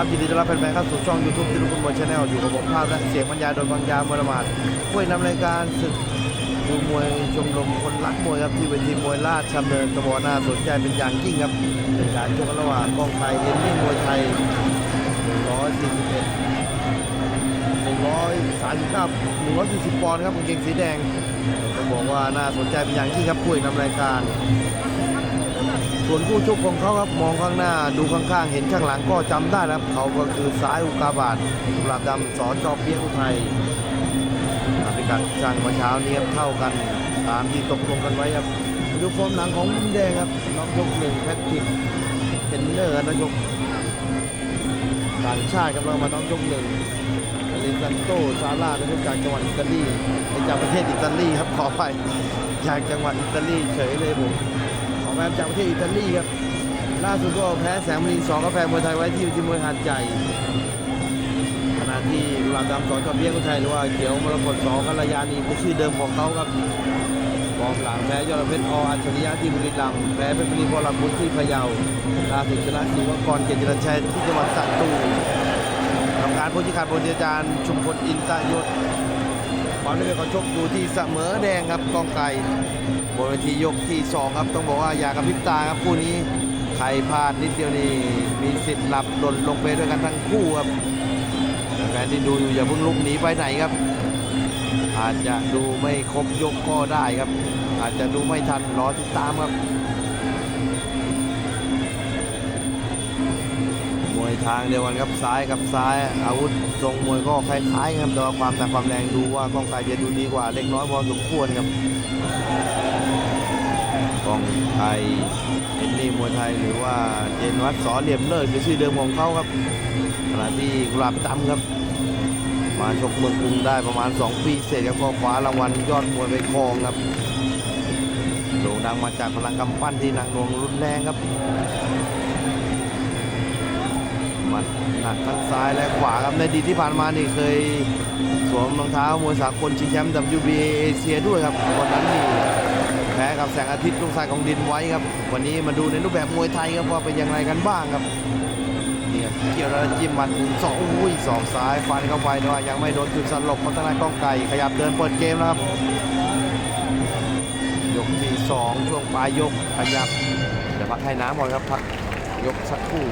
ครับยินดีต้อนรับแฟนๆเข้าสู่ช่อง YouTube ที่ลูกคุณมวยชาแนลอยู่กับผมภาพและเสียงบรรยายโดยบางยามวรมาศผู้นำรายการศึกดูมวยชมรมคนรักมวยครับที่เวทีมวยราชดำเนินตะบอหน้าสนใจเป็นอย่างยิ่งครับเป็นการชกระหว่างกองไทยเอ็นนี่มวยไทย 141 139 140ปอนด์ครับกางเกงสีแดงต้องบอกว่าน่าสนใจเป็นอย่างยิ่งครับผู้นำรายการ ส่วนผู้ชกของเขาครับมองข้างหน้าดูข้างๆ เห็นข้างหลังก็จำได้ครับ เขาก็คือซ้ายอุกาบาตกุหลาบดำสอจอเปียกอุทัยพิกัดช่างเมื่อเช้านี้ครับเท่ากันตามที่ตกลงกันไว้ครับดูฟอร์มหลังของมุมแดงครับน้องยกหนึ่งแพทริกเทนเนอร์นักยกต่างชาติกำลังมาน้องยกหนึ่งลิซันโตซาร่านักยกจากจังหวัดอิตาลีจากประเทศอิตาลีครับขอไปจากจังหวัดอิตาลีเฉยเลยผม ของแฟนจากประเทศอิตาลีครับ ล่าสุดก็แพ้แสงมณีสองกาแฟมวยไทยไว้ที่ที่มวยหาดใหญ่ขณะที่หลาบดำสอนจอมเบี้ยงคนไทยหรือว่าเขียวมรกตสองกัลยาณีเป็นชื่อเดิมของเขาครับฟอร์มหลังแพ้ยอดเพชรออัจฉริยะที่บุรีรัมย์แพ้เพชรบุรีพลังบุญที่พะเยาล่าสุดชนะศิวกรเกียรติรัญชัยที่จังหวัดสตูทำการผู้ชี้ขาดบนอาจารย์ชุมพลอินตยศ ความได้เป็นของชกดูที่เสมอแดงครับกองไก่บนเวทียกที่ 2 ครับ ต้องบอกว่าอย่ากระพริบตาครับคู่นี้ใครพลาดนิดเดียวนี่มีสิทธิ์หลับหล่นลงไปด้วยกันทั้งคู่ครับแฟนที่ดูอยู่อย่าเพิ่งลุกหนีไปไหนครับ อาจจะดูไม่ครบยกก็ได้ครับ อาจจะดูไม่ทันรอติดตามครับ วยทางเดียวกันครับซ้ายกับซ้าย อาวุธทรงมวยก็คล้ายๆครับแต่ว่าความหนักความแรงดูว่ากองไกรจะดูดีกว่าเล็กน้อยพอสมควรครับกองไทยเอ็นนี่มวยไทยหรือว่าเจนวัดสอเหลี่ยมเลิศเป็นชื่อเดิมของเขาครับขณะที่กุหลาบดำครับ มาชกเมืองกรุงได้ประมาณ 2 ปีเสร็จครับก็คว้ารางวัลยอดมวยไปครองครับโด่งดังมาจากพลังกำปั้นที่หนักหน่วงรุนแรงครับ มัดหนักทั้งซ้ายและขวาครับในดีที่ผ่านมานี่เคย สวมรองเท้ามวยสากลชิงแชมป์ WBA เอเชียด้วยครับวันนั้นนี่แพ้กับแสงอาทิตย์ลูกชายของดินไว้ครับ วันนี้มาดูในรูปแบบมวยไทยครับว่าเป็นอย่างไรกันบ้างครับเนี่ครับเกี่ยวแล้วจิ้มมัดหนึ่งสองอุ้ยสองซ้ายฟันเข้าไปแต่ว่ายังไม่โดนจุดสลบของทางด้านกล้องไก่ขยับเดินเปิดเกมแล้วครับยกที่สองช่วงปลายยกขยับเดี๋ยวพักให้น้ำก่อนครับพัก ยกสักครู่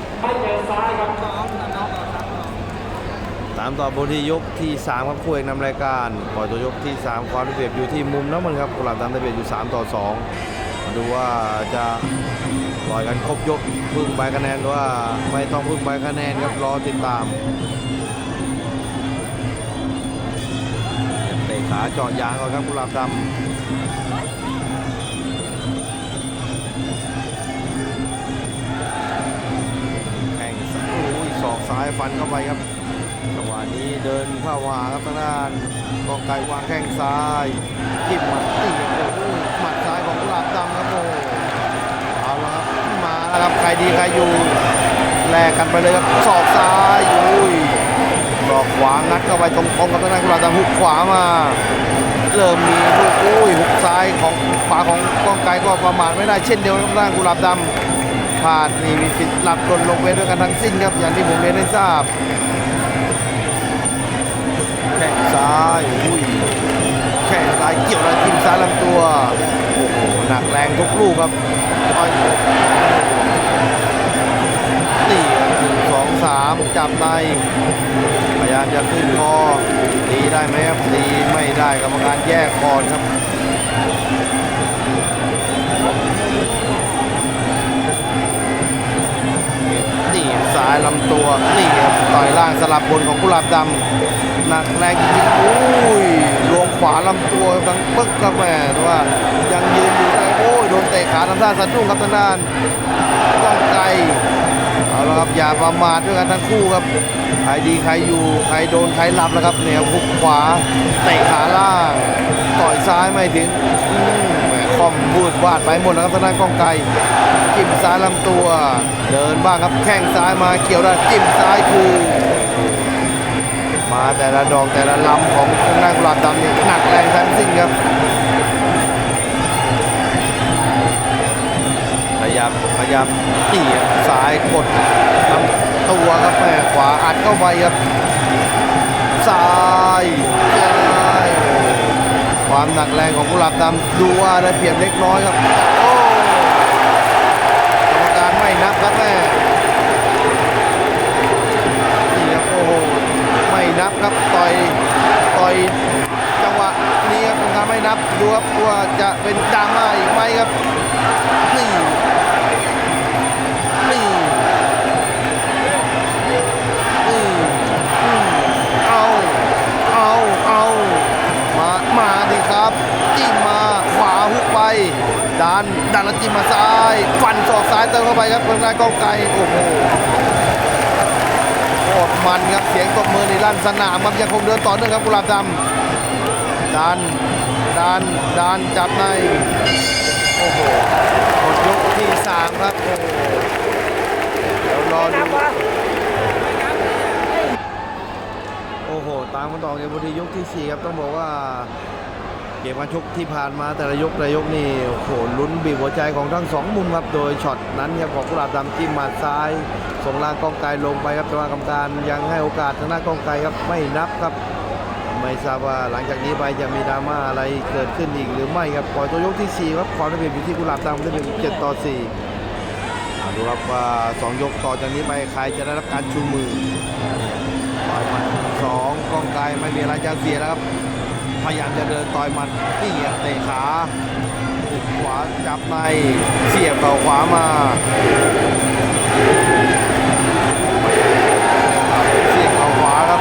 ตามต่อบนที่ยกที่ 3 ครับคู่เอกนำรายการ ปล่อยตัวยกที่ 3 ความได้เปรียบอยู่ที่มุมน้ำมันครับกุหลาบดำได้เปรียบอยู่ 3 ต่อ 2 มาดูว่าจะปล่อยกันครบยกพึ่งใบคะแนนหรือว่าไม่ต้องพึ่งใบคะแนนครับรอติดตามเตะขาเจาะยางก่อนครับกุหลาบดำ อุ้ยศอกซ้ายฟันเข้าไปครับจังหวะนี้เดินเข้าหาครับทางด้านกองไก่วางแข้งซ้ายจิ้มหมัดตีโอ้โหหมัดซ้ายของกุหลาบดำครับโอ้เอาละครับมาแล้วครับใครดีใครอยู่แลกกันไปเลยครับศอกซ้ายอุ้ยศอกขวางัดเข้าไปตรงๆกับทางด้านกุหลาบดำหุกขวามาเริ่มมีลูกอุ้ยหุกซ้ายของขวาของกองไก่ก็ประมาทไม่ได้เช่นเดียวกับทางด้านกุหลาบดำ พลาดนี่มีสิทธิ์หลับหล่นลงไปด้วยกันทั้งสิ้นครับอย่างที่ผมเรียนให้ทราบแข้งซ้ายอุ้ยแข้งซ้ายเกี่ยวแล้วทิมซ้ายลำตัวโอ้โหหนักแรงทุกลูกครับต่อยนี่หนึ่งสองสามจับในพยายามจะขึ้นคอตีได้ไหมครับตีไม่ได้กรรมการแยกก่อนครับ ลำตัวนี่ครับต่อยล่างสลับบนของกุหลาบดำหนักแรงจริงๆอุ้ยลวงขวาลำตัวทั้งปึ๊กกับแม่แต่ว่ายังยืนอยู่ได้โอ้ยโดนเตะขาทำท่าสะดุ้งครับทางด้านก้องไกลเอาละครับอย่าประมาทด้วยกันทั้งคู่ครับใครดีใครอยู่ใครโดนใครหลับแล้วครับเนี่ยหุกขวาเตะขาล่างต่อยซ้ายไม่ถึง คอมบูดวาดไปหมดแล้วครับทางด้านกองไกลจิ้มซ้ายลำตัว เดินบ้างครับแข้งซ้ายมาเกี่ยวได้จิ้มซ้ายคือมาแต่ละดอกแต่ละลำของทางด้านกุหลาบดำนี่หนักแรงทั้งสิ้นครับขยับขยับตีซ้ายกดลำตัวครับแม่ขวาอัดเข้าไปครับซ้าย ความหนักแรงของกุหลาบดำดูว่าได้เปรียบเล็กน้อยครับโอ้กรรมการไม่นับครับแม่นี่ครับโอ้โหไม่นับครับต่อยต่อยจังหวะนี้ครับกรรมการไม่นับดูครับว่าจะเป็นดราม่าอีกไหมครับนี่ ทางด้านกองไกลโอ้โหโคตรมันครับเสียงตบมือในลั่นสนามครับยังคงเดินต่อเนื่องครับกุหลาบดำดันดันดันจับในโอ้โหหมดยกที่สามครับโอ้โหเดี๋ยวรอดูโอ้โหตามกันต่อเกมบทียกที่4ครับต้องบอกว่า เกมการชกที่ผ่านมาแต่ละยกแต่ละยกนี่โอ้โหลุ้นบีบหัวใจของทั้งสองมุมครับโดยช็อตนั้นครับของกุหลาบดำจิ้มหมัดซ้ายส่งล่างกองไกลลงไปครับแต่ว่ากรรมการยังให้โอกาสทางหน้ากองไกลครับไม่นับครับ ไม่ทราบว่าหลังจากนี้ไปจะมีดราม่าอะไรเกิดขึ้นอีกหรือไม่ครับปล่อยตัวยกที่4ครับความได้เปรียบอยู่ที่กุหลาบดำได้เป็นเจ็ดต่อ4อ่ดูครับว่าสองยกต่อจากนี้ไปใครจะได้รับการชูมือต่อยหมัดสองกองไกลไม่มีอะไรจะเสียแล้วครับ พยายามจะเดินต่อยหมัดนี่ครับเตะขาขวาจับในเสียบเข่าขวามาเสียบเข่าขวาครับ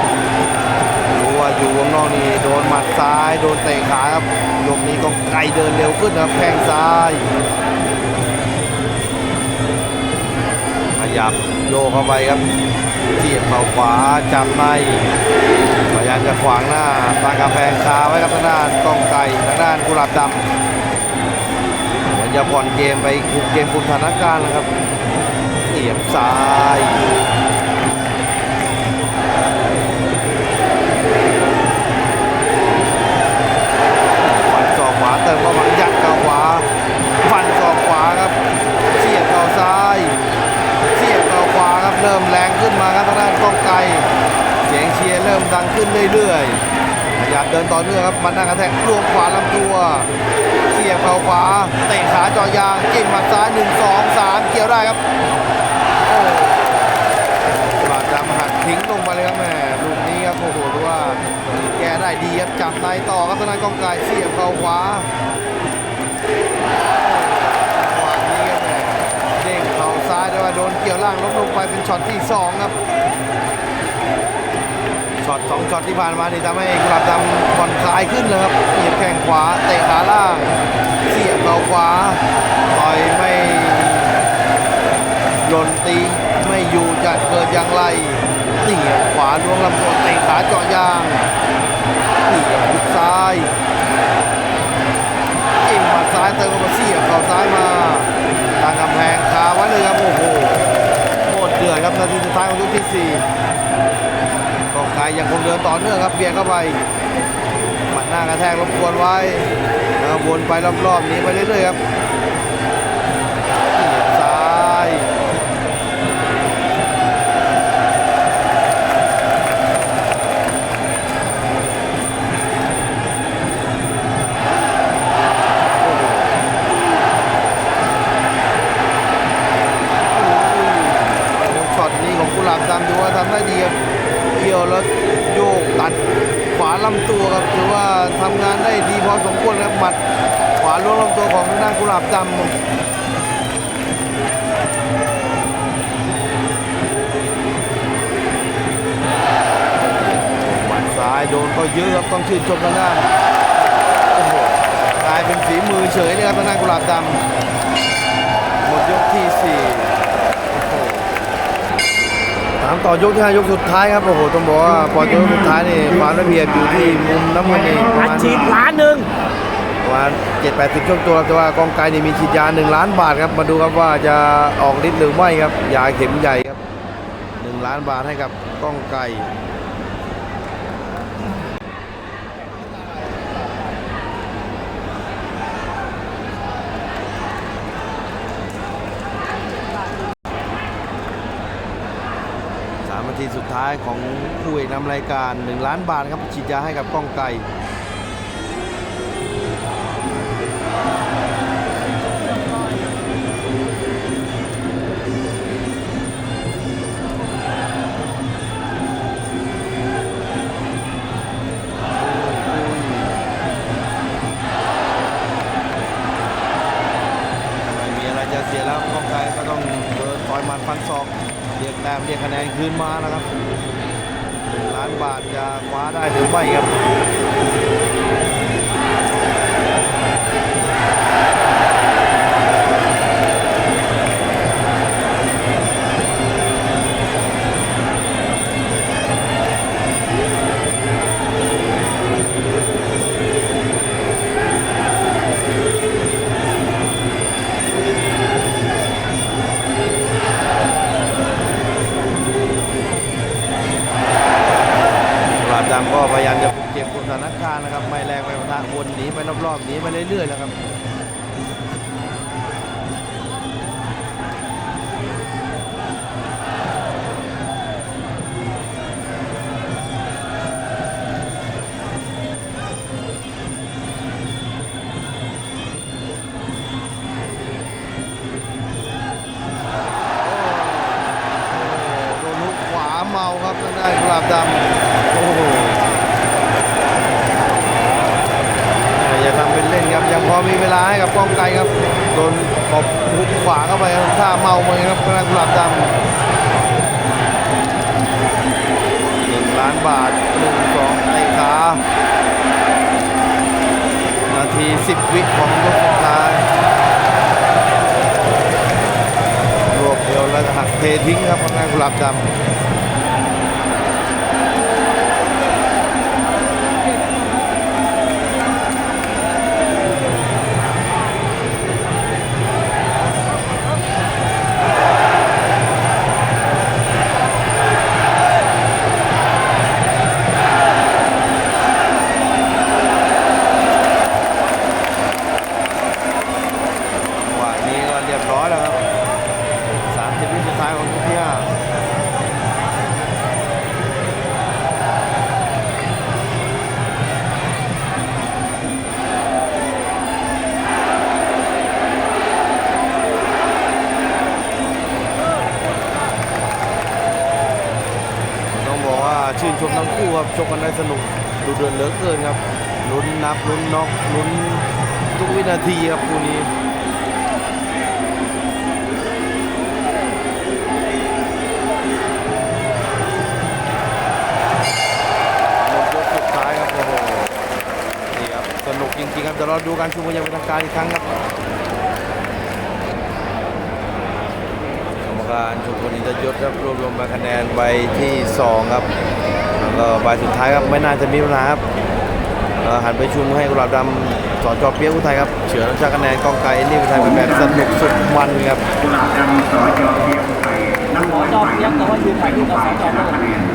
รู้ว่าอยู่วงนอกนี่โดนหมัดซ้ายโดนเตะขาครับยกนี้ก็ไกลเดินเร็วขึ้นครับแข้งซ้ายขยับโยกเข้าไปครับเสียบเข่าขวาจับในายามจะขวางหน้าตั้งกาแพงคาไว้ครับทางด้านกองไก่ทางด้านกุหลาบดำเหมือนจะผ่อนเกมไปคุมเกมคุมสถานการณ์นะครับเสียบซ้ายาขวาเตะขาจอยางจิ้มหมัดซ้ายหนึ่งสองสามเกี่ยวได้ครับโอ้ปาดดำหักทิ้งลงมาเลยครับแม่ลูกนี้ครับโอ้โหดูว่าแกได้ดีครับจับในต่อครับทางด้านกองไกลเสียบเข่าขวาขวานี้ครับแม่เด้งเข่าซ้ายแต่ว่าโดนเกี่ยวล่างล้มลงไปเป็นช็อตที่สองครับ ช็อตสองช็อตที่ผ่านมานี่ทำให้กุหลาบดำผ่อนคลายขึ้นนะครับเหยียบแข้งขวาเตะขาล่างเสียบเข่าขวาต่อยไม่หล่นตีไม่อยู่จะเกิดอย่างไรนี่ครับขวาล้วงลำตัวเตะขาเจาะยางนี่ครับหุกซ้ายจิ้มหมัดซ้ายเติมเข้ามาเสียบเข่าซ้ายมาตั้งกำแพงคาไว้เลยครับโอ้โหโคตรเดือดครับนาทีสุดท้ายของยกที่สี่ กองไกายยังคงเดินต่อเนื่องครับเบียดเข้าไปหมัดหน้ากระแทกรบกวนไว้วนไปรอบๆนี้ไปเรื่อยๆครับ อว่าทำงานได้ดีพอสมควรครับหมัดขวาล้วงลำตัวของทางด้านกุหลาบดำหมัดซ้ายโดนก็เยอะครับต้องชื่นชมทางด้านกลายเป็นฝีมือเฉยเลยครับทางด้านกุหลาบดำหมดยกที่สี่ ตามต่อยกที่ห้ายกสุดท้ายครับโอ้โหต้องบอกว่าปล่อยตัวยกสุดท้ายนี่ความละเอียดอยู่ที่มุมน้ำเงินนี่ประอัดมาณฉีดล้านหนึ่งประมาณเจ็ดแปดสิบช่วงตัวครับแต่ว่ากองไกลนี่มีฉีดยาหนึ่งล้านบาทครับมาดูครับว่าจะออกฤทธิ์หรือไม่ครับยาเข็มใหญ่ครับหนึ่งล้านบาทให้กับกองไกลามนายของผู้เอกนำรายการ 1 ล้านบาทครับฉีดยาให้กับก้องไก่ไม่มีอะไรจะเสียแล้วก้องไกรก็ต้องเดินต่อยหมัดฟันศอกเรียกแต้มเรียกคะแนนคืนมานะครับหนึ่งล้านบาทจะ คว้าได้หรือไม่ครับาดดำก็พยายามจะเก็บสถานการณ์นะครับ ไม่แรงไม่ประทะวนหนีไปรอบๆหนีไปเรื่อยๆแล้วครับโดนลุกขวาเมาครับทางด้านกุหลาบดำ อมีเวลาให้กับป้องไกลครับโดนตบลุกขวาเข้าไปท่าเมาเหมือนกันครับทางด้านกุหลาบดำหนึ่งล้านบาทหนึ่งสองไอ้ขานาทีสิบวิของยกสุดท้ายรวบเดียวแล้วหักเททิ้งครับทางด้านกุหลาบดำ ชื่นชมทั้งคู่ครับชกกันได้สนุกดูเดือดเหลือเกินครับลุ้นนับลุ้นน็อกลุ้นทุกวินาทีครับคู่นี้หมดยกสุดท้ายครับโอ้โหนี่ครับสนุกจริงๆครับเดี๋ยวเราดูการชูมืออย่างเป็นทางการอีกครั้งครับกรรมการชุมพลอินทรยศครับรวบรวมมาคะแนนไว้ที่ 2 ครับแล้วก็ใบสุดท้ายครับไม่น่าจะมีปัญหาครับหันไปชูมือให้กุหลาบดำสอนจอเปียกอุทัยครับเฉือนน้ำชาคะแนนกองไกลนี่อุทัยเป็นแบบสนุกสุดมันครับกุหลาบดำสอจอเพียงไทยน้ำมนต์จอเปี้ยงแต่ว่าอยู่ฝ่ายที่เราสอจอมเลย